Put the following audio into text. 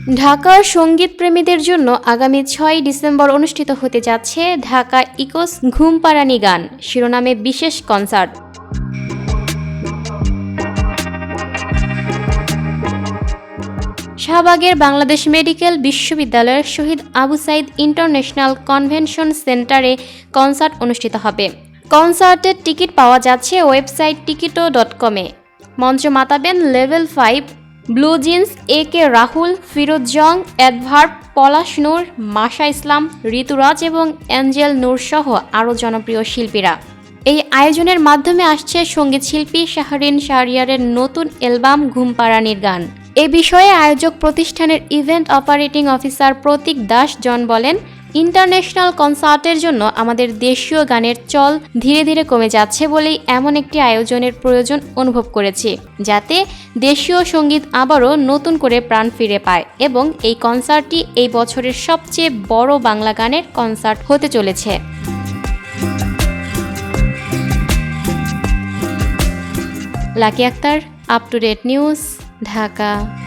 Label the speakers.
Speaker 1: ঢাকার সংগীত প্রেমীদের জন্য আগামী ছয় ডিসেম্বর অনুষ্ঠিত হতে যাচ্ছে ঢাকা ইকোস ঘুমপাড়ানি গান, শিরোনামে বিশেষ কনসার্ট। শাহবাগের বাংলাদেশ মেডিকেল বিশ্ববিদ্যালয়ের শহীদ আবু সাইদ ইন্টারন্যাশনাল কনভেনশন সেন্টারে কনসার্ট অনুষ্ঠিত হবে। কনসার্টের টিকিট পাওয়া যাচ্ছে ওয়েবসাইট টিকিটো ডট কমে। মঞ্চ মাতাবেন level five blue jeans A K Rahul, Feroz Jang adverb Palash Noor, Masha Islam, Rituraj এবং অ্যাঞ্জেল নূর সহ আরও জনপ্রিয় শিল্পীরা। এই আয়োজনের মাধ্যমে আসছে সংগীত শিল্পী শাহরিন শাহরিয়ারের নতুন অ্যালবাম ঘুমপাড়ানির গান এ বিষয়ে আয়োজক প্রতিষ্ঠানের event operating officer Pratik Das John বলেন ইন্টারন্যাশনাল কনসার্টের জন্য আমাদের দেশীয় গানের চল ধীরে ধীরে কমে যাচ্ছে বলেই এমন একটি আয়োজনের প্রয়োজন অনুভব করেছি, যাতে দেশীয় সংগীত আবারও নতুন করে প্রাণ ফিরে পায় এবং এই কনসার্টটি এই বছরের সবচেয়ে বড় বাংলা গানের কনসার্ট হতে চলেছে। Lucky Akter up to date news Dhaka.